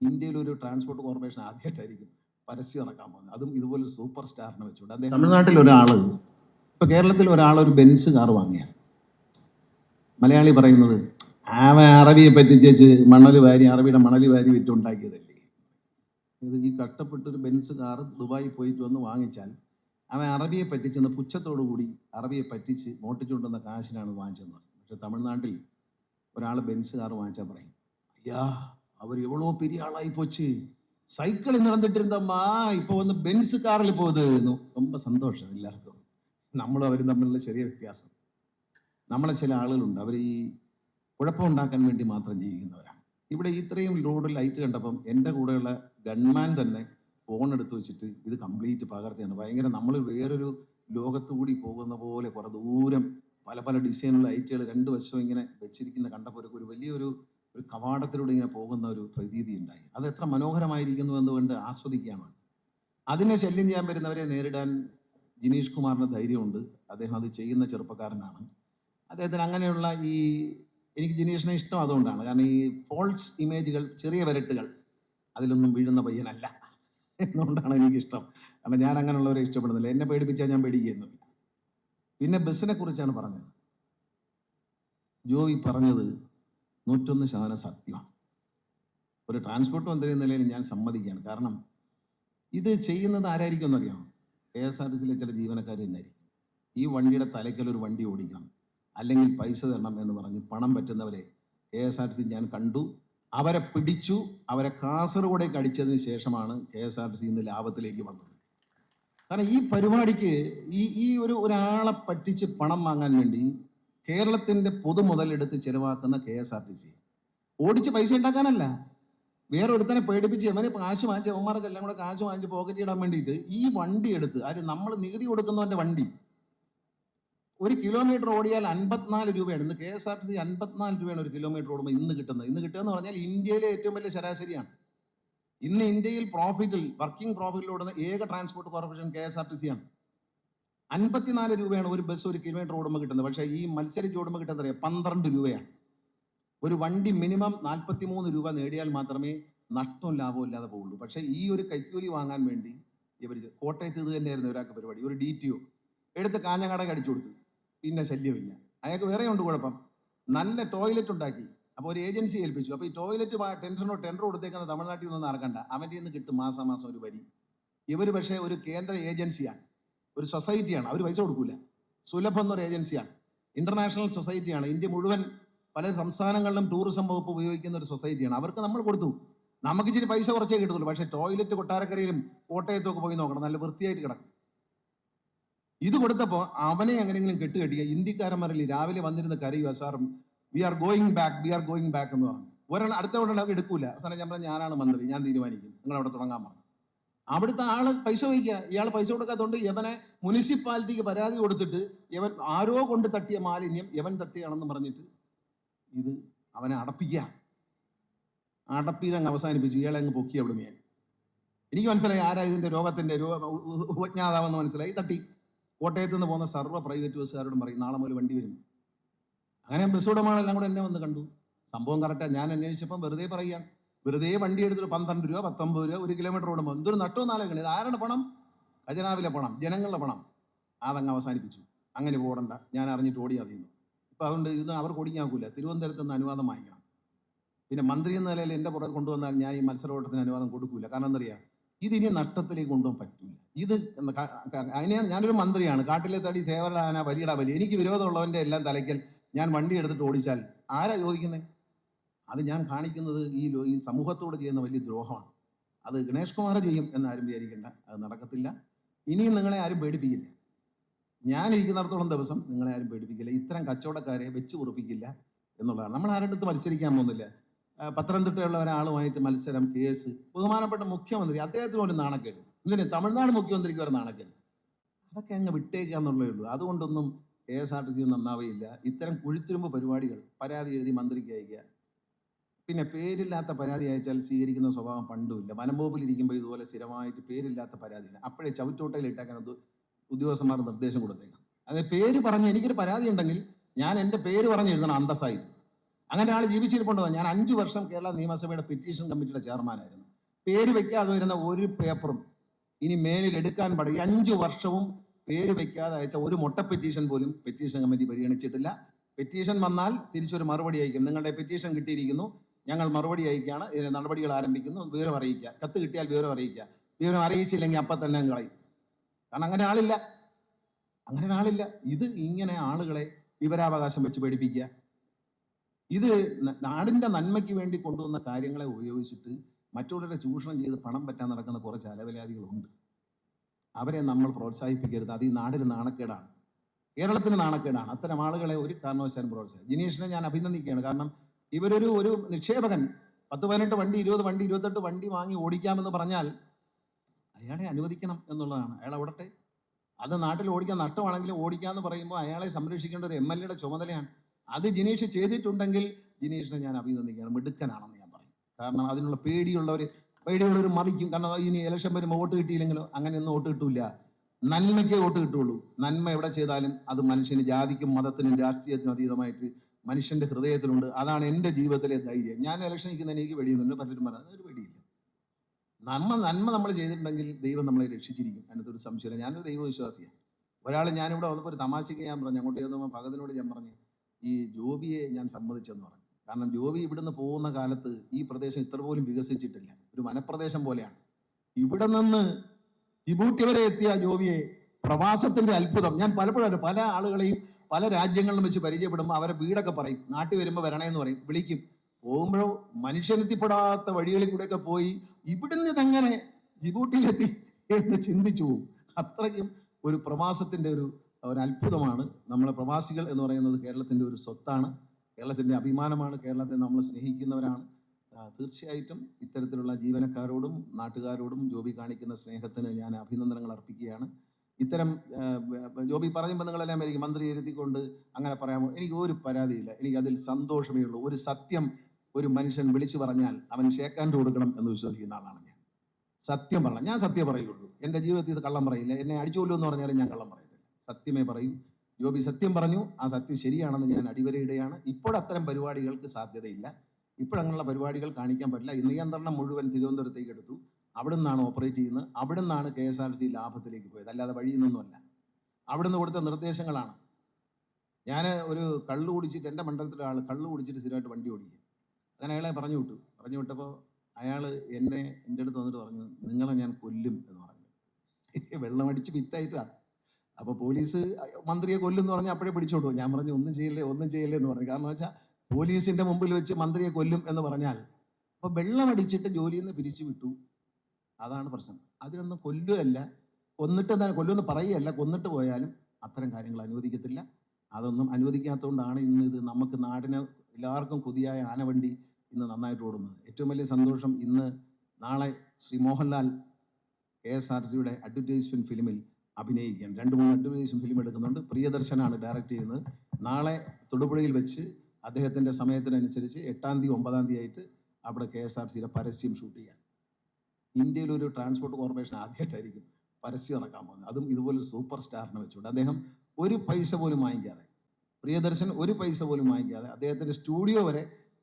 ഇന്ത്യയിൽ ഒരു transport corporation ആദ്യമായിട്ടായിരിക്കും പരസ്യം ഇറക്കാൻ പോകുന്നത്. അതും ഇതുപോലെ സൂപ്പർ സ്റ്റാറിനെ വെച്ചുകൊണ്ട് അദ്ദേഹം തമിഴ്നാട്ടിൽ ഒരാൾ ഇപ്പൊ കേരളത്തിൽ ഒരാൾ ഒരു ബെൻസ് കാർ വാങ്ങിയാൽ മലയാളി പറയുന്നത് ആവ അറബിയെ പറ്റിച്ചേച്ച് മണൽ വാരി അറബിയുടെ മണൽ വാരി വിറ്റുണ്ടാക്കിയതല്ലേ? ഇത് ഈ കഷ്ടപ്പെട്ട ഒരു ബെൻസ് കാർ ദുബായി പോയിട്ട് വന്ന് വാങ്ങിച്ചാൽ അവൻ അറബിയെ പറ്റിച്ചെന്ന് പുച്ഛത്തോടു കൂടി അറബിയെ പറ്റിച്ച് മോട്ടിച്ചുകൊണ്ടുവന്ന കാശിനാണ് വാങ്ങിച്ചതെന്ന് പറയും. പക്ഷെ തമിഴ്നാട്ടിൽ ഒരാൾ ബെൻസ് കാർ വാങ്ങിച്ചാൽ പറയും ஐயா அவர் எவ்வளோ பெரிய ஆளாகி போச்சு சைக்கிளில் நடந்துட்டு இருந்தம்மா இப்போ வந்து பென்ஸ் காரில் போகுதுன்னு ரொம்ப സന്തോഷം എല്ലാവർക്കും നമ്മളും അവരും തമ്മിലുള്ള ചെറിയ വ്യത്യാസം നമ്മളെ ചില ആളുകളുണ്ട് അവർ ഈ കുഴപ്പമുണ്ടാക്കാൻ വേണ്ടി മാത്രം ജീവിക്കുന്നവരാണ് ഇവിടെ ഇത്രയും ലോഡ് ലൈറ്റ് കണ്ടപ്പം എൻ്റെ കൂടെയുള്ള ഗൺമാൻ തന്നെ ഫോൺ എടുത്ത് വെച്ചിട്ട് ഇത് കംപ്ലീറ്റ് പകർത്തിയാണ് ഭയങ്കര നമ്മൾ വേറൊരു ലോകത്തു കൂടി പോകുന്ന പോലെ കുറെ ദൂരം പല പല ഡിസൈനുള്ള ലൈറ്റുകൾ രണ്ട് വശവും ഇങ്ങനെ വെച്ചിരിക്കുന്ന കണ്ടപ്പോൾ ഒരു- ഒരു വലിയൊരു ഒരു കവാടത്തിലൂടെ ഇങ്ങനെ പോകുന്ന ഒരു പ്രതീതി ഉണ്ടായി. അത് എത്ര മനോഹരമായിരിക്കുന്നു എന്ന് കണ്ട് ആസ്വദിക്കുകയാണ്. അതിനെ ശല്യം ചെയ്യാൻ വരുന്നവരെ നേരിടാൻ ജിനീഷ് കുമാറിന് ധൈര്യമുണ്ട്. അദ്ദേഹം അത് ചെയ്യുന്ന ചെറുപ്പക്കാരനാണ്. അദ്ദേഹത്തിന് അങ്ങനെയുള്ള ഈ എനിക്ക് ജിനീഷിനെ ഇഷ്ടം അതുകൊണ്ടാണ്. കാരണം ഈ ഫോൾസ് ഇമേജുകൾ ചെറിയ വരട്ടുകൾ അതിലൊന്നും വീഴുന്ന പയ്യനല്ല എന്നുകൊണ്ടാണ് എനിക്കിഷ്ടം. കാരണം ഞാൻ അങ്ങനെയുള്ളവരെ ഇഷ്ടപ്പെടുന്നില്ല. എന്നെ പേടിപ്പിച്ചാൽ ഞാൻ പേടിക്കുന്നില്ല പിന്നെ ബസ്സിനെ കുറിച്ചാണ് പറഞ്ഞത്. ജോവി പറഞ്ഞത് നൂറ്റൊന്ന് ശതമാനം സത്യമാണ്. ഒരു ട്രാൻസ്പോർട്ട് മന്ത്രി എന്ന നിലയിൽ ഞാൻ സമ്മതിക്കുകയാണ്. കാരണം ഇത് ചെയ്യുന്നത് ആരായിരിക്കും എന്നറിയാം കെ എസ് ആർ ടി സിയിലെ ചില ജീവനക്കാർ തന്നെയായിരിക്കും. ഈ വണ്ടിയുടെ തലയ്ക്കൽ ഒരു വണ്ടി ഓടിക്കണം അല്ലെങ്കിൽ പൈസ തരണം എന്ന് പറഞ്ഞ് പണം പറ്റുന്നവരെ K S R T C ഞാൻ കണ്ടു. അവരെ പിടിച്ചു. അവരെ കാസർഗോഡേക്ക് അടിച്ചതിന് ശേഷമാണ് K S R T C ഇന്ന് ലാഭത്തിലേക്ക് വന്നത്. കാരണം ഈ പരിപാടിക്ക് ഈ ഈ ഒരു ഒരാളെ പറ്റിച്ച് പണം വാങ്ങാൻ വേണ്ടി കേരളത്തിന്റെ പൊതുമുതലെടുത്ത് ചെലവാക്കുന്ന K S R T C. ഓടിച്ച് പൈസ ഉണ്ടാക്കാനല്ല. വേറെ ഒരുത്തനെ പേടിപ്പിച്ച് അവനെ കാശ് വാങ്ങിച്ച് അവന്മാർക്ക് എല്ലാം കൂടെ കാശ് വാങ്ങിച്ച് പോക്കറ്റ് ഇടാൻ വേണ്ടിയിട്ട് ഈ വണ്ടി എടുത്ത് അത് നമ്മൾ നികുതി കൊടുക്കുന്നവന്റെ വണ്ടി ഒരു കിലോമീറ്റർ ഓടിയാൽ അൻപത്തിനാല് രൂപയാണ്. ഇന്ന് K S R T C അൻപത്തിനാല് രൂപയാണ് ഒരു കിലോമീറ്റർ ഓടുമ്പോൾ ഇന്ന് കിട്ടുന്നത്. ഇന്ന് കിട്ടുക എന്ന് പറഞ്ഞാൽ ഇന്ത്യയിലെ ഏറ്റവും വലിയ ശരാശരിയാണ്. ഇന്ന് ഇന്ത്യയിൽ പ്രോഫിറ്റിൽ വർക്കിംഗ് പ്രോഫിറ്റിൽ ഓടുന്ന ഏക transport corporation K S R T C ആണ്. അൻപത്തിനാല് രൂപയാണ് ഒരു ബസ് ഒരു കിലോമീറ്റർ ഓടുമ്പോൾ കിട്ടുന്നത്. പക്ഷേ ഈ മത്സരിച്ച് ഓടുമ്പോൾ കിട്ടുന്നത് അറിയാം? പന്ത്രണ്ട് രൂപയാണ്. ഒരു വണ്ടി മിനിമം നാൽപ്പത്തി മൂന്ന് രൂപ നേടിയാൽ മാത്രമേ നഷ്ടവും ലാഭവും ഇല്ലാതെ പോകുള്ളൂ പക്ഷേ ഈ ഒരു കൈക്കൂലി വാങ്ങാൻ വേണ്ടി ഇവർ കോട്ടയത്ത് ഇത് തന്നെയായിരുന്നു ഒരാൾക്ക് പരിപാടി. ഒരു ഡി ടി ഒ എടുത്ത് കാഞ്ഞങ്ങാടൊക്കെ അടിച്ചു കൊടുത്തു. പിന്നെ ശല്യമില്ല. അയാൾക്ക് വേറെ ഉണ്ട് കുഴപ്പം. നല്ല ടോയ്ലറ്റ് ഉണ്ടാക്കി. അപ്പോൾ ഒരു ഏജൻസി ഏൽപ്പിച്ചു. അപ്പോൾ ഈ ടോയ്ലറ്റ് ടെൻഡറിനോ ടെൻഡർ കൊടുത്തേക്കുന്ന തമിഴ്നാട്ടിൽ നിന്നൊന്നും നടക്കണ്ട അവന്റെ നിന്ന് കിട്ടും മാസം മാസം ഒരു വരി. ഇവർ പക്ഷേ ഒരു കേന്ദ്ര ഏജൻസിയാണ് ഒരു സൊസൈറ്റിയാണ് അവർ പൈസ കൊടുക്കൂല. സുലഭം എന്നൊരു ഏജൻസിയാണ് ഇന്റർനാഷണൽ സൊസൈറ്റിയാണ് ഇന്ത്യ മുഴുവൻ പല സംസ്ഥാനങ്ങളിലും ടൂറിസം വകുപ്പ് ഉപയോഗിക്കുന്ന ഒരു സൊസൈറ്റിയാണ് അവർക്ക് നമ്മൾ കൊടുത്തു. നമുക്ക് ഇച്ചിരി പൈസ കുറച്ചേ കിട്ടത്തുള്ളൂ. പക്ഷേ ടോയ്ലറ്റ് കൊട്ടാരക്കരയിലും കോട്ടയത്തും ഒക്കെ പോയി നോക്കണം. നല്ല വൃത്തിയായിട്ട് കിടക്കും. ഇത് കൊടുത്തപ്പോൾ അവനെ എങ്ങനെയെങ്കിലും കെട്ടുകെട്ടിയ ഇന്ത്യക്കാരന്മാരിൽ രാവിലെ വന്നിരുന്ന കരയുക sir we are going back we are going back എന്ന് പറഞ്ഞു. ഒരെണ്ണം അടുത്ത കൊണ്ടുള്ള എടുക്കൂല. അവസാനം ഞാൻ പറഞ്ഞാൽ ഞാനാണ് മന്ത്രി. ഞാൻ തീരുമാനിക്കും. നിങ്ങൾ അവിടെ തുടങ്ങാൻ പറഞ്ഞു. അവിടുത്തെ ആൾ പൈസ വഹിക്കുക ഇയാൾ പൈസ കൊടുക്കാത്തതുകൊണ്ട് യവനെ മുനിസിപ്പാലിറ്റിക്ക് പരാതി കൊടുത്തിട്ട് യവൻ ആരോ കൊണ്ട് തട്ടിയ മാലിന്യം യവൻ തട്ടിയാണെന്ന് പറഞ്ഞിട്ട് ഇത് അവനെ അടപ്പിക്കുക അടപ്പിയിലങ്ങ് അവസാനിപ്പിച്ചു. ഇയാളെ അങ്ങ് പൊക്കി അവിടെ ഞാൻ. എനിക്ക് മനസ്സിലായി ആരാ ഇതിന്റെ രോഗത്തിന്റെ ഉപജ്ഞാതാവെന്ന് മനസ്സിലായി. തട്ടി. കോട്ടയത്ത് നിന്ന് പോകുന്ന സർവ പ്രൈവറ്റ് ബസ്സുകാരോടും പറയും നാളെ മുതൽ വണ്ടി വരും. അങ്ങനെ ബസ് ഉടമകളെല്ലാം കൂടെ എന്നെ വന്ന് കണ്ടു. സംഭവം കറക്റ്റാ ഞാൻ അന്വേഷിച്ചപ്പം വെറുതെ പറയാം വെറുതെ വണ്ടി എടുത്തിട്ട് പന്ത്രണ്ട് രൂപ പത്തൊമ്പത് രൂപ ഒരു കിലോമീറ്റർ ഓടുമ്പോൾ എന്തൊരു നഷ്ടവും നാലോക്കണം ഇത് ആരുടെ പണം? ഖജനാവിലെ പണം ജനങ്ങളുടെ പണം. അതങ്ങ് അവസാനിപ്പിച്ചു. അങ്ങനെ ഓടണ്ട ഞാൻ അറിഞ്ഞിട്ട് ഓടിയാ തീർന്നു ഇപ്പം അതുകൊണ്ട് ഇന്ന് അവർക്ക് ഓടിക്കാൻ നോക്കില്ല തിരുവനന്തപുരത്ത് നിന്ന് അനുവാദം വാങ്ങിക്കണം. പിന്നെ മന്ത്രി എന്ന നിലയിൽ എന്റെ പുറത്ത് കൊണ്ടുവന്നാൽ ഞാൻ ഈ മത്സരോട്ടത്തിന് അനുവാദം കൊടുക്കൂല. കാരണം എന്തറിയാം ഇത് ഇതിനി നഷ്ടത്തിലേക്ക് കൊണ്ടുപോകാൻ പറ്റില്ല ഇത് അതിനെ ഞാനൊരു മന്ത്രിയാണ്. കാട്ടിലെ തടി തേവരാന വലിയടാ വലിയ എനിക്ക് വിരോധമുള്ളവന്റെ എല്ലാം തലയ്ക്കൽ ഞാൻ വണ്ടി എടുത്തിട്ട് ഓടിച്ചാൽ ആരാ ചോദിക്കുന്നത് അത് ഞാൻ കാണിക്കുന്നത് ഈ ഈ സമൂഹത്തോട് ചെയ്യുന്ന വലിയ ദ്രോഹമാണ്. അത് ഗണേഷ് കുമാർ ചെയ്യും എന്നാരും വിചാരിക്കേണ്ട. അത് നടക്കത്തില്ല. ഇനിയും നിങ്ങളെ ആരും പേടിപ്പിക്കില്ല. ഞാൻ ഇരിക്കുന്നിടത്തോളം ദിവസം നിങ്ങളെ ആരും പേടിപ്പിക്കില്ല. ഇത്തരം കച്ചവടക്കാരെ വെച്ച് ഉറപ്പിക്കില്ല എന്നുള്ളതാണ്. നമ്മൾ ആരുടെ അടുത്ത് മത്സരിക്കാൻ പോകുന്നില്ല? പത്തനംതിട്ടയുള്ള ഒരാളുമായിട്ട് മത്സരം കേസ് ബഹുമാനപ്പെട്ട മുഖ്യമന്ത്രി അദ്ദേഹത്തിന് ഒരു നാണക്കേട്. എന്തിന്? തമിഴ്നാട് മുഖ്യമന്ത്രിക്ക് ഒരു നാണക്കേട്. അതൊക്കെ അങ്ങ് വിട്ടേക്കാന്നുള്ളേ ഉള്ളൂ. അതുകൊണ്ടൊന്നും K S R T C നന്നാവുകയില്ല. ഇത്തരം കുഴിത്തിരുമ്പ് പരിപാടികൾ പരാതി എഴുതി മന്ത്രിക്ക് അയക്കുക പിന്നെ പേരില്ലാത്ത പരാതി അയച്ചാൽ സ്വീകരിക്കുന്ന സ്വഭാവം പണ്ടുമില്ല വനംവകുപ്പിലിരിക്കുമ്പോൾ ഇതുപോലെ സ്ഥിരമായിട്ട് പേരില്ലാത്ത പരാതി അപ്പോഴേ ചവിറ്റോട്ടയിൽ ഇട്ടേക്കാൻ ഉദ്യോ- ഉദ്യോഗസ്ഥന്മാർ നിർദ്ദേശം കൊടുത്തേക്കാം. അതായത് പേര് പറഞ്ഞ് എനിക്കൊരു പരാതി ഉണ്ടെങ്കിൽ ഞാൻ എന്റെ പേര് പറഞ്ഞ് എഴുതണം അന്തസ്സായി അങ്ങനെ ആൾ ജീവിച്ചിരിപ്പുണ്ടോ. ഞാൻ അഞ്ചു വർഷം കേരള നിയമസഭയുടെ പെറ്റീഷൻ കമ്മിറ്റിയുടെ ചെയർമാനായിരുന്നു. പേര് വെക്കാതെ വരുന്ന ഒരു പേപ്പറും ഇനി മേലിൽ എടുക്കാൻ പാടില്ല അഞ്ചു വർഷവും പേര് വെക്കാതെ അയച്ച ഒരു മുട്ട പെറ്റീഷൻ പോലും പെറ്റീഷൻ കമ്മിറ്റി പരിഗണിച്ചിട്ടില്ല. പെറ്റീഷൻ വന്നാൽ തിരിച്ചൊരു മറുപടി അയക്കും. നിങ്ങളുടെ പെറ്റീഷൻ കിട്ടിയിരിക്കുന്നു. ഞങ്ങൾ മറുപടി അയക്കുകയാണ്. ഇതിന് നടപടികൾ ആരംഭിക്കുന്നു. വിവരം അറിയിക്കുക. കത്ത് കിട്ടിയാൽ വിവരം അറിയിക്കുക. വിവരം അറിയിച്ചില്ലെങ്കിൽ അപ്പം തന്നെ കളയും. കാരണം അങ്ങനെ ആളില്ല. അങ്ങനെ ആളില്ല. ഇത് ഇങ്ങനെ ആളുകളെ വിവരാവകാശം വെച്ച് പേടിപ്പിക്കുക. ഇത് നാടിന്റെ നന്മയ്ക്ക് വേണ്ടി കൊണ്ടുവന്ന കാര്യങ്ങളെ ഉപയോഗിച്ചിട്ട് മറ്റുള്ളവരെ ചൂഷണം ചെയ്ത് പണം പറ്റാൻ നടക്കുന്ന കുറച്ച് അലവലാദികളുണ്ട്. അവരെ നമ്മൾ പ്രോത്സാഹിപ്പിക്കരുത്. അത് ഈ നാടിന് നാണക്കേടാണ്. കേരളത്തിന് നാണക്കേടാണ്. അത്തരം ആളുകളെ ഒരു കാരണവശാലും പ്രോത്സാഹിക്കും ജിനീഷിനെ ഞാൻ അഭിനന്ദിക്കുകയാണ്. കാരണം ഇവരൊരു ഒരു നിക്ഷേപകൻ. പത്ത് പതിനെട്ട് വണ്ടി ഇരുപത് വണ്ടി ഇരുപത്തെട്ട് വണ്ടി വാങ്ങി ഓടിക്കാമെന്ന് പറഞ്ഞാൽ അയാളെ അനുവദിക്കണം എന്നുള്ളതാണ്. അയാൾ ഓടട്ടെ. അത് നാട്ടിൽ ഓടിക്കാൻ നഷ്ടമാണെങ്കിലും ഓടിക്കാമെന്ന് പറയുമ്പോൾ അയാളെ സംരക്ഷിക്കേണ്ട ഒരു എം എൽ എയുടെ ചുമതലയാണ്. അത് ജിനീഷ് ചെയ്തിട്ടുണ്ടെങ്കിൽ ജിനീഷിനെ ഞാൻ അഭിനന്ദിക്കുകയാണ്. മിടുക്കനാണെന്ന് ഞാൻ പറയും. കാരണം അതിനുള്ള പേടിയുള്ളവർ പേടിയുള്ളവർ മറിക്കും. കാരണം ഇനി ഇലക്ഷൻ വരുമ്പോൾ വോട്ട് കിട്ടിയില്ലെങ്കിലോ അങ്ങനെയൊന്നും വോട്ട് കിട്ടൂല നന്മയ്ക്കേ വോട്ട് കിട്ടുള്ളൂ. നന്മ എവിടെ ചെയ്താലും അത് മനുഷ്യന് ജാതിക്കും മതത്തിനും രാഷ്ട്രീയത്തിനും അതീതമായിട്ട് മനുഷ്യന്റെ ഹൃദയത്തിലുണ്ട്. അതാണ് എന്റെ ജീവിതത്തിലെ ധൈര്യം. ഞാൻ ഇലക്ഷൻ നിൽക്കുന്നതിന് എനിക്ക് പേടിയൊന്നുമില്ല പലരും പറയാം ഒരു പേടിയില്ല നന്മ നന്മ നമ്മൾ ചെയ്തിട്ടുണ്ടെങ്കിൽ ദൈവം നമ്മളെ രക്ഷിച്ചിരിക്കും. അതിനകത്ത് ഒരു സംശയമില്ല. ഞാനൊരു ദൈവവിശ്വാസിയാണ്. ഒരാൾ ഞാനിവിടെ വന്നപ്പോൾ ഒരു തമാശയ്ക്ക് ഞാൻ പറഞ്ഞു അങ്ങോട്ട് ചെന്നപ്പോൾ ഭഗതിനോട് ഞാൻ പറഞ്ഞു ഈ ജോബിയെ ഞാൻ സമ്മതിച്ചെന്ന് പറഞ്ഞു. കാരണം ജോബി ഇവിടുന്ന് പോകുന്ന കാലത്ത് ഈ പ്രദേശം ഇത്ര പോലും വികസിച്ചിട്ടില്ല. ഒരു വനപ്രദേശം പോലെയാണ്. ഇവിടെ നിന്ന് ജിബൂട്ടി വരെ എത്തിയ ജോബിയെ പ്രവാസത്തിന്റെ അത്ഭുതം. ഞാൻ പലപ്പോഴും പല ആളുകളെയും പല രാജ്യങ്ങളിലും വെച്ച് പരിചയപ്പെടുമ്പോൾ അവരെ വീടൊക്കെ പറയും. നാട്ടിൽ വരുമ്പോൾ വരണേന്ന് പറയും. വിളിക്കും. പോകുമ്പോഴോ മനുഷ്യനെത്തിപ്പെടാത്ത വഴികളിൽ കൂടെയൊക്കെ പോയി ഇവിടുന്ന് ഇതെങ്ങനെ ജിബൂട്ടിയിലെത്തി എന്ന് ചിന്തിച്ചു പോകും അത്രയ്ക്കും ഒരു പ്രവാസത്തിന്റെ ഒരു ഒരു അത്ഭുതമാണ്. നമ്മളെ പ്രവാസികൾ എന്ന് പറയുന്നത് കേരളത്തിന്റെ ഒരു സ്വത്താണ്. കേരളത്തിന്റെ അഭിമാനമാണ്. കേരളത്തെ നമ്മൾ സ്നേഹിക്കുന്നവരാണ്. തീർച്ചയായിട്ടും ഇത്തരത്തിലുള്ള ജീവനക്കാരോടും നാട്ടുകാരോടും ജോബി കാണിക്കുന്ന സ്നേഹത്തിന് ഞാൻ അഭിനന്ദനങ്ങൾ അർപ്പിക്കുകയാണ്. ഇത്തരം ജോബി പറയുമ്പോൾ നിങ്ങളെല്ലാം എനിക്ക് മന്ത്രി എഴുതിക്കൊണ്ട് അങ്ങനെ പറയാമോ? എനിക്ക് ഒരു പരാതിയില്ല. എനിക്ക് അതിൽ സന്തോഷമേ ഉള്ളൂ. ഒരു സത്യം ഒരു മനുഷ്യൻ വിളിച്ചു പറഞ്ഞാൽ അവൻ ഷേക്കാൻഡ് കൊടുക്കണം എന്ന് വിശ്വസിക്കുന്ന ആളാണ് ഞാൻ. സത്യം പറയണം ഞാൻ സത്യം പറയുള്ളൂ. എന്റെ ജീവിതത്തിൽ ഇത് കള്ളം പറയില്ല. എന്നെ അടിച്ചുകൊല്ലൂ എന്ന് പറഞ്ഞാലും ഞാൻ കള്ളം പറയത്തില്ല. സത്യമേ പറയും. ജോബി സത്യം പറഞ്ഞു. ആ സത്യം ശരിയാണെന്ന് ഞാൻ അടിവരയിടുകയാണ്. ഇപ്പോഴത്തരം പരിപാടികൾക്ക് സാധ്യതയില്ല. ഇപ്പോഴങ്ങനെയുള്ള പരിപാടികൾ കാണിക്കാൻ പറ്റില്ല. നിയന്ത്രണം മുഴുവൻ തിരുവനന്തപുരത്തേക്ക് എടുത്തു. അവിടെ നിന്നാണ് ഓപ്പറേറ്റ് ചെയ്യുന്നത്. അവിടെ നിന്നാണ് കെ എസ് ആർ സി ലാഭത്തിലേക്ക് പോയത്. അല്ലാതെ വഴിയിൽ നിന്നൊന്നുമല്ല അവിടെ നിന്ന് കൊടുത്ത നിർദ്ദേശങ്ങളാണ്. ഞാൻ ഒരു കള്ളു കുടിച്ചിട്ട് എന്റെ മണ്ഡലത്തിലെ ആൾ കള്ളു കുടിച്ചിട്ട് സ്ഥിരമായിട്ട് വണ്ടി ഓടിക്കുക. അങ്ങനെ അയാളെ പറഞ്ഞു വിട്ടു. പറഞ്ഞു വിട്ടപ്പോൾ അയാൾ എന്നെ എന്റെ അടുത്ത് വന്നിട്ട് പറഞ്ഞു നിങ്ങളെ ഞാൻ കൊല്ലും എന്ന് പറഞ്ഞു. വെള്ളമടിച്ച് ഫിറ്റായിട്ടാണ് അപ്പോൾ പോലീസ് മന്ത്രിയെ കൊല്ലും എന്ന് പറഞ്ഞാൽ അപ്പോഴേ പിടിച്ചോട്ടു ഞാൻ പറഞ്ഞു ഒന്നും ചെയ്യില്ലേ ഒന്നും ചെയ്യില്ലേ എന്ന് പറഞ്ഞു. കാരണം വെച്ചാൽ പോലീസിന്റെ മുമ്പിൽ വെച്ച് മന്ത്രിയെ കൊല്ലും എന്ന് പറഞ്ഞാൽ അപ്പോൾ വെള്ളമടിച്ചിട്ട് ജോലിയിൽ നിന്ന് പിരിച്ചു വിട്ടു. അതാണ് പ്രശ്നം. അതിനൊന്നും കൊല്ലുകയല്ല. കൊന്നിട്ട് തന്നെ കൊല്ലുമെന്ന് പറയുകയല്ല. കൊന്നിട്ട് പോയാലും അത്തരം കാര്യങ്ങൾ അനുവദിക്കത്തില്ല. അതൊന്നും അനുവദിക്കാത്തതുകൊണ്ടാണ് ഇന്ന് ഇത് നമുക്ക് നാടിന് എല്ലാവർക്കും കൊതിയായ ആനവണ്ടി ഇന്ന് നന്നായിട്ട് ഓടുന്നത്. ഏറ്റവും വലിയ സന്തോഷം ഇന്ന് നാളെ Shri Mohanlal K S R സിയുടെ അഡ്വർടൈസ്മെന്റ് ഫിലിമിൽ അഭിനയിക്കുകയാണ്. രണ്ട് മൂന്ന് അഡ്വർടൈസ്മെന്റ് ഫിലിം എടുക്കുന്നുണ്ട്. പ്രിയദർശനാണ് ഡയറക്റ്റ് ചെയ്യുന്നത്. നാളെ തൊടുപുഴയിൽ വെച്ച് അദ്ദേഹത്തിന്റെ സമയത്തിനനുസരിച്ച് എട്ടാം തീയതി ഒമ്പതാം തീയതി ആയിട്ട് അവിടെ കെ എസ് ആർ സിയുടെ പരസ്യം ഷൂട്ട് ചെയ്യാൻ. ഇന്ത്യയിൽ ഒരു ട്രാൻസ്പോർട്ട് കോർപ്പറേഷൻ ആദ്യമായിട്ടായിരിക്കും പരസ്യം നടക്കാൻ പോകുന്നത്. അതും ഇതുപോലെ സൂപ്പർ സ്റ്റാറിനെ വെച്ചുകൊണ്ട് അദ്ദേഹം ഒരു പൈസ പോലും വാങ്ങിക്കാതെ പ്രിയദർശൻ ഒരു പൈസ പോലും വാങ്ങിക്കാതെ അദ്ദേഹത്തിന്റെ സ്റ്റുഡിയോ വരെ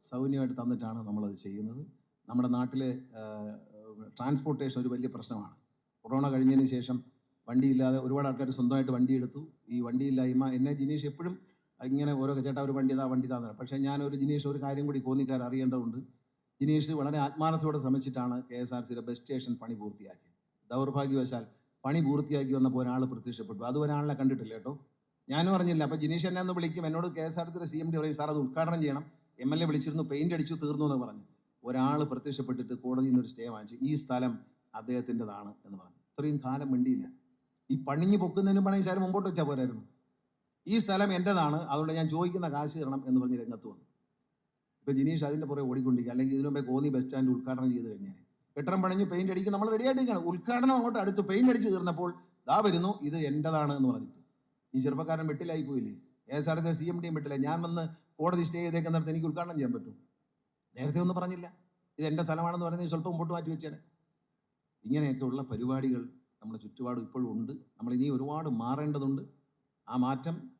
സൗന്യമായിട്ട് തന്നിട്ടാണ് നമ്മളത് ചെയ്യുന്നത്. നമ്മുടെ നാട്ടിൽ ട്രാൻസ്പോർട്ടേഷൻ ഒരു വലിയ പ്രശ്നമാണ്. കൊറോണ കഴിഞ്ഞതിന് ശേഷം വണ്ടിയില്ലാതെ ഒരുപാട് ആൾക്കാർ സ്വന്തമായിട്ട് വണ്ടി എടുത്തു. ഈ വണ്ടിയില്ലായ്മ എന്നെ ജിനീഷ് എപ്പോഴും ഇങ്ങനെ ഓരോ ചേട്ടാ ഒരു വണ്ടി താ വണ്ടി താന്ന് പക്ഷേ ഞാൻ ഒരു ജിനീഷ് ഒരു കാര്യം കൂടി കോന്നിക്കാർ അറിയേണ്ടതുണ്ട് ജിനീഷ് വളരെ ആത്മാർത്ഥത്തോടെ ശ്രമിച്ചിട്ടാണ് കെ എസ് ആർ സിയുടെ ബസ് സ്റ്റേഷൻ പണി പൂർത്തിയാക്കിയത്. ദൗർഭാഗ്യവശാൽ പണി പൂർത്തിയാക്കി വന്നപ്പോൾ ഒരാൾ പ്രത്യക്ഷപ്പെട്ടു. അത് ഒരാളെ കണ്ടിട്ടില്ല കേട്ടോ. ഞാനും അറിഞ്ഞില്ല. അപ്പോൾ ജിനീഷ് എന്നെ ഒന്ന് വിളിക്കും. എന്നോട് കെ എസ് ആർ സിയുടെ സി എം ഡി പറയും സാർ അത് ഉദ്ഘാടനം ചെയ്യണം. എം എൽ എ വിളിച്ചിരുന്നു പെയിന്റ് അടിച്ചു തീർന്നു എന്ന് പറഞ്ഞു. ഒരാൾ പ്രത്യക്ഷപ്പെട്ടിട്ട് കോടതിയിൽ നിന്ന് ഒരു സ്റ്റേ വാങ്ങിച്ചു. ഈ സ്ഥലം അദ്ദേഹത്തിന്റെതാണ് എന്ന് പറഞ്ഞു. ഇത്രയും കാലം മിണ്ടിയില്ല. ഈ പണിഞ്ഞ് പൊക്കുന്നതിന് പണി സാർ മുമ്പോട്ട് വെച്ചാൽ പോരായിരുന്നു. ഈ സ്ഥലം എന്റെതാണ് അതുകൊണ്ട് ഞാൻ ചോദിക്കുന്ന കാശ് തരണം എന്ന് പറഞ്ഞ് രംഗത്ത് വന്നു. ഇപ്പൊ ജിനീഷ് അതിന്റെ പുറകെ ഓടിക്കൊണ്ടിരിക്കുക. അല്ലെങ്കിൽ ഇതിനു മുമ്പേ കോന്നി ബസ് സ്റ്റാൻഡ് ഉദ്ഘാടനം ചെയ്ത് കഴിഞ്ഞാൽ കെട്ടിടം പണിഞ്ഞ് പെയിന്റ് അടിക്കും. നമ്മൾ റെഡി ആയിട്ടിരിക്കുകയാണ്. ഉദ്ഘാടനം അങ്ങോട്ട് അടുത്ത് പെയിന്റ് അടിച്ച് തീർന്നപ്പോൾ ദാ വരുന്നു ഇത് എന്റെതാണ് എന്ന് പറഞ്ഞിട്ട്. ഈ ചെറുപ്പക്കാരൻ വെട്ടിലായി പോയില്ലേ? എസ് ആർ സാറത്തെ സി എം ഡിയും വെട്ടില്ല ഞാൻ വന്ന് കോടതി സ്റ്റേ ചെയ്തേക്കുന്നിടത്ത് എനിക്ക് ഉദ്ഘാടനം ചെയ്യാൻ പറ്റും നേരത്തെ ഒന്നും പറഞ്ഞില്ല. ഇത് എന്റെ സ്ഥലമാണെന്ന് പറയുന്നത് സ്വല്പം മുമ്പോട്ട് മാറ്റി വെച്ചേനെ. ഇങ്ങനെയൊക്കെയുള്ള പരിപാടികൾ നമ്മുടെ ചുറ്റുപാടും ഇപ്പോഴും ഉണ്ട്. നമ്മൾ ഇനി ഒരുപാട് മാറേണ്ടതുണ്ട്. ആ മാറ്റം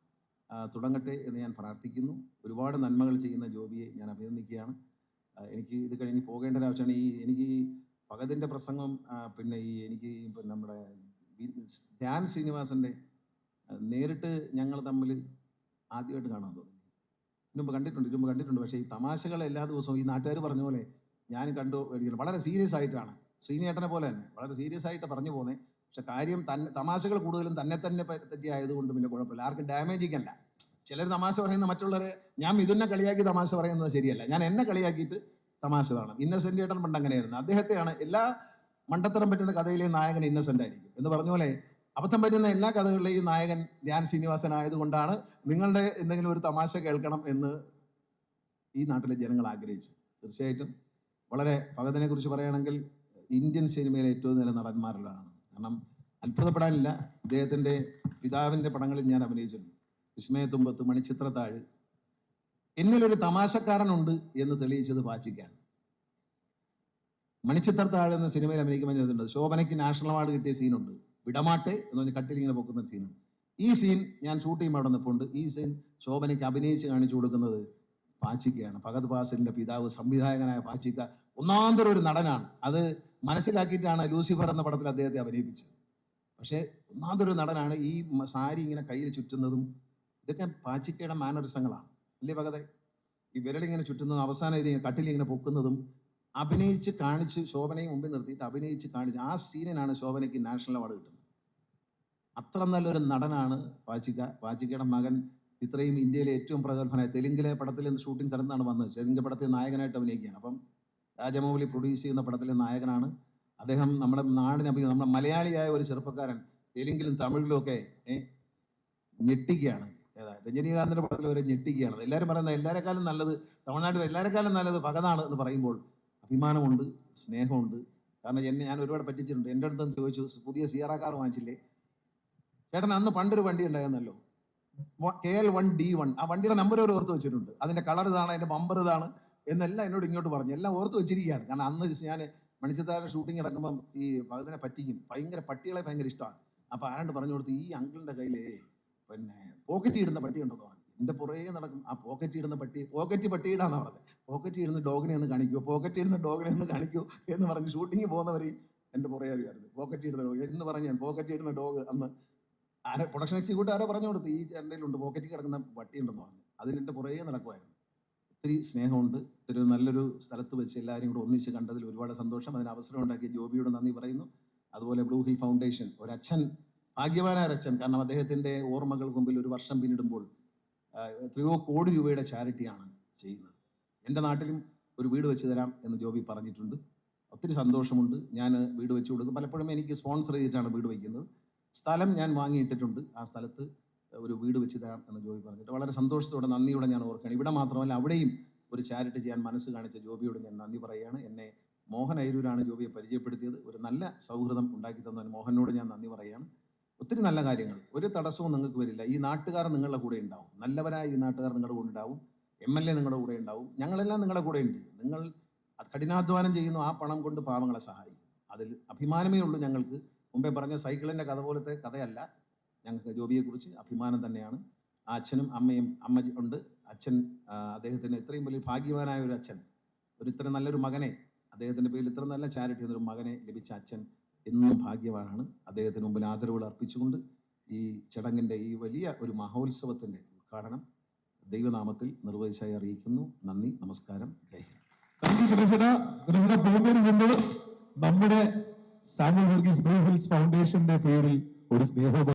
തുടങ്ങട്ടെ എന്ന് ഞാൻ പ്രാർത്ഥിക്കുന്നു. ഒരുപാട് നന്മകൾ ചെയ്യുന്ന ജോബിയെ ഞാൻ അഭിനന്ദിക്കുകയാണ്. എനിക്ക് ഇത് കഴിഞ്ഞ് പോകേണ്ട ഒരു ആവശ്യമാണ് ഈ എനിക്ക് ഭഗതിന്റെ പ്രസംഗം പിന്നെ ഈ എനിക്ക് പിന്നെ നമ്മുടെ ധ്യാൻ ശ്രീനിവാസന്റെ നേരിട്ട് ഞങ്ങൾ തമ്മിൽ ആദ്യമായിട്ട് കാണാൻ തോന്നി. മുമ്പ് കണ്ടിട്ടുണ്ട് മുമ്പ് കണ്ടിട്ടുണ്ട്. പക്ഷേ ഈ തമാശകൾ എല്ലാ ദിവസവും ഈ നാട്ടുകാർ പറഞ്ഞ പോലെ ഞാൻ കണ്ടു വളരെ സീരിയസ് ആയിട്ടാണ്. ശ്രീനേട്ടനെ പോലെ തന്നെ. വളരെ സീരിയസ് ആയിട്ട് പറഞ്ഞു പോകുന്നത് പക്ഷെ കാര്യം തന്നെ തമാശകൾ കൂടുതലും തന്നെ തന്നെ പറ്റി ആയതുകൊണ്ട് പിന്നെ കുഴപ്പമില്ല. ആർക്കും ഡാമേജിങ് അല്ല ചിലർ തമാശ പറയുന്ന മറ്റുള്ളവർ ഞാൻ മിഥുനെ കളിയാക്കി തമാശ പറയുന്നത് ശരിയല്ല. ഞാൻ എന്നെ കളിയാക്കിയിട്ട് തമാശ കാണും. ഇന്നസെന്റ് ഏട്ടൻ പണ്ട് അങ്ങനെയായിരുന്നു. അദ്ദേഹത്തെയാണ് എല്ലാ മണ്ടത്തരം പറ്റുന്ന കഥയിലെയും നായകൻ ഇന്നസെന്റ് ആയിരിക്കും. എന്ന് പറഞ്ഞ പോലെ അബദ്ധം പറ്റുന്ന എല്ലാ കഥകളിലെയും നായകൻ ധ്യാൻ ശ്രീനിവാസൻ ആയതുകൊണ്ടാണ് നിങ്ങളുടെ എന്തെങ്കിലും ഒരു തമാശ കേൾക്കണം എന്ന് ഈ നാട്ടിലെ ജനങ്ങൾ ആഗ്രഹിച്ചു തീർച്ചയായിട്ടും. വളരെ ഭഗതിനെ കുറിച്ച് പറയുകയാണെങ്കിൽ ഇന്ത്യൻ സിനിമയിലെ ഏറ്റവും നല്ല നടന്മാരിലാണ് കാരണം അത്ഭുതപ്പെടാനില്ല. അദ്ദേഹത്തിന്റെ പിതാവിന്റെ പടങ്ങളിൽ ഞാൻ അഭിനയിച്ചിട്ടുണ്ട്. വിസ്മയത്തുമ്പത്ത് മണിച്ചിത്രത്താഴ്. എന്നിലൊരു തമാശക്കാരനുണ്ട് എന്ന് തെളിയിച്ചത് പാച്ചിക്കാണ് മണിച്ചിത്രത്താഴ് എന്ന സിനിമയിൽ അഭിനയിക്കുമ്പോൾ ചെയ്തിട്ടുണ്ട് ശോഭനയ്ക്ക് നാഷണൽ അവാർഡ് കിട്ടിയ സീനുണ്ട്. വിടമാട്ടെ എന്ന് പറഞ്ഞ് കട്ടിൽ ഇങ്ങനെ പൊക്കുന്ന ഒരു ഈ സീൻ ഞാൻ ഷൂട്ട് ചെയ്യുമ്പോൾ അവിടെ നിൽപ്പുണ്ട് ഈ സീൻ ശോഭനയ്ക്ക് അഭിനയിച്ച് കാണിച്ചു കൊടുക്കുന്നത് പാച്ചിക്കയാണ് ഭഗത് ഫാസിലിന്റെ പിതാവ് സംവിധായകനായ പാച്ചിക്ക ഒന്നാന്തരം ഒരു നടനാണ്. അത് മനസ്സിലാക്കിയിട്ടാണ് ലൂസിഫർ എന്ന പടത്തിൽ അദ്ദേഹത്തെ അഭിനയിപ്പിച്ചത്. പക്ഷേ ഒന്നാമതൊരു നടനാണ് ഈ സാരി ഇങ്ങനെ കയ്യിൽ ചുറ്റുന്നതും ഇതൊക്കെ പാച്ചിക്കയുടെ മാനറിസങ്ങളാണ്. അല്ലേ ഭഗതെ? ഈ വിരലിങ്ങനെ ചുറ്റുന്നതും അവസാനം ഇത് കട്ടിലിങ്ങനെ പൊക്കുന്നതും അഭിനയിച്ച് കാണിച്ച് ശോഭനയെ മുമ്പിൽ നിർത്തിയിട്ട് അഭിനയിച്ച് കാണിച്ച് ആ സീനിനാണ് ശോഭനയ്ക്ക് നാഷണൽ അവാർഡ് കിട്ടുന്നത്. അത്ര നല്ലൊരു നടനാണ് വാചിക വാചികയുടെ മകൻ ഇത്രയും ഇന്ത്യയിലെ ഏറ്റവും പ്രഗത്ഭനായ തെലുങ്കിലെ പടത്തിൽ ഷൂട്ടിംഗ് സ്ഥലത്താണ് വന്നത്. തെലുങ്ക് പടത്തിൽ നായകനായിട്ട് അഭിനയിക്കുകയാണ്. അപ്പം രാജമൗലി പ്രൊഡ്യൂസ് ചെയ്യുന്ന പടത്തിലെ നായകനാണ്. അദ്ദേഹം നമ്മുടെ നാടിനെ അഭിനയം നമ്മുടെ മലയാളിയായ ഒരു ചെറുപ്പക്കാരൻ തെലുങ്കിലും തമിഴിലും ഒക്കെ ഞെട്ടിക്കുകയാണ്. ഏതാ രജനീകാന്തിന്റെ പടത്തിൽ വരെ ഞെട്ടിക്കുകയാണ്. എല്ലാവരും പറയുന്നത് എല്ലാരെക്കാളും നല്ലത് തമിഴ്നാട് എല്ലാരെക്കാളും നല്ലത് ഭഗതാണ് എന്ന് പറയുമ്പോൾ അഭിമാനമുണ്ട് സ്നേഹമുണ്ട്. കാരണം എന്നെ ഞാൻ ഒരുപാട് പറ്റിച്ചിട്ടുണ്ട്. എന്റെ അടുത്തും ചോദിച്ചു പുതിയ സിയറ കാർ വാങ്ങിച്ചില്ലേ? ചേട്ടൻ അന്ന് പണ്ടൊരു വണ്ടി ഉണ്ടായിരുന്നല്ലോ. K L one D one. ആ വണ്ടിയുടെ നമ്പർ ഒരു ഓർത്ത് വെച്ചിട്ടുണ്ട്. അതിന്റെ കളർ ഇതാണ് അതിന്റെ ബമ്പർ ഇതാണ്. എന്നെല്ലാം എന്നോട് ഇങ്ങോട്ട് പറഞ്ഞു. എല്ലാം ഓർത്ത് വെച്ചിരിക്കുകയാണ്. കാരണം അന്ന് ഞാൻ മണിച്ചിത്താരുടെ ഷൂട്ടിംഗ് നടക്കുമ്പം ഈ ഭഗതിനെ പറ്റിക്കും. ഭയങ്കര പട്ടികളെ ഭയങ്കര ഇഷ്ടമാണ്. അപ്പൊ ആരാണ്ട് പറഞ്ഞു കൊടുത്ത് ഈ അങ്കിളിന്റെ കയ്യിൽ പിന്നെ പോക്കറ്റ് ഇടുന്ന പട്ടി ഉണ്ടെന്ന് പറഞ്ഞു. എന്റെ പുറകെ നടക്കും. ആ പോക്കറ്റ് ഇടുന്ന പട്ടി പോക്കറ്റ് പട്ടിയിടാന്ന് പറഞ്ഞത്. പോക്കറ്റ് ഇടുന്ന ഡോഗിനെ ഒന്ന് കാണിക്കൂ. പോക്കറ്റ് ഇടുന്ന ഡോഗിനെ ഒന്ന് കാണിക്കൂ എന്ന് പറഞ്ഞ് ഷൂട്ടിങ് പോകുന്നവരെയും എന്റെ പുറകെ അറിയായിരുന്നു പോക്കറ്റ് ഇടുന്ന ഡോഗ് എന്ന് പറഞ്ഞു ഞാൻ പോക്കറ്റ് ഇടുന്ന ഡോഗ് അന്ന് ആരെ പ്രൊഡക്ഷൻ എക്സിക്യൂട്ടീവ് ആരോ പറഞ്ഞു കൊടുത്തു ഈ ചെണ്ടയിലുണ്ട് പോക്കറ്റിൽ കിടക്കുന്ന പട്ടി ഉണ്ടെന്ന് പറഞ്ഞു. അതിന്റെ പുറകെ നടക്കുമായിരുന്നു ഒത്തിരി സ്നേഹമുണ്ട്. ഒത്തിരി നല്ലൊരു സ്ഥലത്ത് വെച്ച് എല്ലാവരും കൂടെ ഒന്നിച്ച് കണ്ടതിൽ ഒരുപാട് സന്തോഷം. അതിന് അവസരം ഉണ്ടാക്കിയ ജോബിയോട് നന്ദി പറയുന്നു. അതുപോലെ ബ്ലൂ ഹിൽ ഫൗണ്ടേഷൻ ഒരച്ഛൻ ഭാഗ്യവാനായ അച്ഛൻ കാരണം അദ്ദേഹത്തിന്റെ ഓർമ്മകൾ മുമ്പിൽ ഒരു വർഷം പിന്നിടുമ്പോൾ എത്രയോ കോടി രൂപയുടെ ചാരിറ്റിയാണ് ചെയ്യുന്നത്. എന്റെ നാട്ടിലും ഒരു വീട് വെച്ച് തരാം എന്ന് ജോബി പറഞ്ഞിട്ടുണ്ട്. ഒത്തിരി സന്തോഷമുണ്ട്. ഞാൻ വീട് വെച്ച് കൊടുക്കും പലപ്പോഴും എനിക്ക് സ്പോൺസർ ചെയ്തിട്ടാണ് വീട് വയ്ക്കുന്നത്. സ്ഥലം ഞാൻ വാങ്ങിയിട്ടിട്ടുണ്ട് ആ സ്ഥലത്ത്. ഒരു വീട് വെച്ച് തരാം എന്ന് ജോബി പറഞ്ഞിട്ട് വളരെ സന്തോഷത്തോടെ നന്ദിയോടെ ഞാൻ ഓർക്കുകയാണ്. ഇവിടെ മാത്രമല്ല അവിടെയും ഒരു ചാരിറ്റി ചെയ്യാൻ മനസ്സ് കാണിച്ച ജോബിയോട് ഞാൻ നന്ദി പറയുകയാണ്. എന്നെ മോഹൻ അയരൂരാണ് ജോബിയെ പരിചയപ്പെടുത്തിയത്. ഒരു നല്ല സൗഹൃദം ഉണ്ടാക്കി തന്നതിന് മോഹനോട് ഞാൻ നന്ദി പറയുകയാണ്. ഒത്തിരി നല്ല കാര്യങ്ങൾ. ഒരു തടസ്സവും നിങ്ങൾക്ക് വരില്ല. ഈ നാട്ടുകാർ നിങ്ങളുടെ കൂടെ ഉണ്ടാവും. നല്ലവരായ ഈ നാട്ടുകാർ നിങ്ങളുടെ കൂടെ ഉണ്ടാവും. എം എൽ എ നിങ്ങളുടെ കൂടെ ഉണ്ടാവും. ഞങ്ങളെല്ലാം നിങ്ങളുടെ കൂടെ ഉണ്ട്. നിങ്ങൾ കഠിനാധ്വാനം ചെയ്യുന്നു. ആ പണം കൊണ്ട് പാവങ്ങളെ സഹായിക്കും. അതിൽ അഭിമാനമേ ഉള്ളൂ ഞങ്ങൾക്ക്. മുമ്പേ പറഞ്ഞ സൈക്കിളിന്റെ കഥ പോലത്തെ കഥയല്ല. ഞങ്ങൾക്ക് ജോബിയെക്കുറിച്ച് അഭിമാനം തന്നെയാണ്. ആ അച്ഛനും അമ്മയും അമ്മ ഉണ്ട്. അച്ഛൻ അദ്ദേഹത്തിന് ഇത്രയും വലിയ ഭാഗ്യവാനായ ഒരു അച്ഛൻ ഒരു ഇത്ര നല്ലൊരു മകനെ അദ്ദേഹത്തിന്റെ പേരിൽ ഇത്ര നല്ല ചാരിറ്റി എന്നൊരു മകനെ ലഭിച്ച അച്ഛൻ എന്നും ഭാഗ്യവാനാണ്. അദ്ദേഹത്തിന് മുമ്പിൽ ആദരവുകൾ അർപ്പിച്ചുകൊണ്ട് ഈ ചടങ്ങിന്റെ ഈ വലിയ ഒരു മഹോത്സവത്തിന്റെ ഉദ്ഘാടനം ദൈവനാമത്തിൽ നിർവഹിച്ചായി അറിയിക്കുന്നു. നന്ദി നമസ്കാരം ജയ് ഹിന്ദ്. നമ്മുടെ സാമുൽ ഫൗണ്ടേഷന്റെ പേരിൽ ഒരു സ്നേഹോപ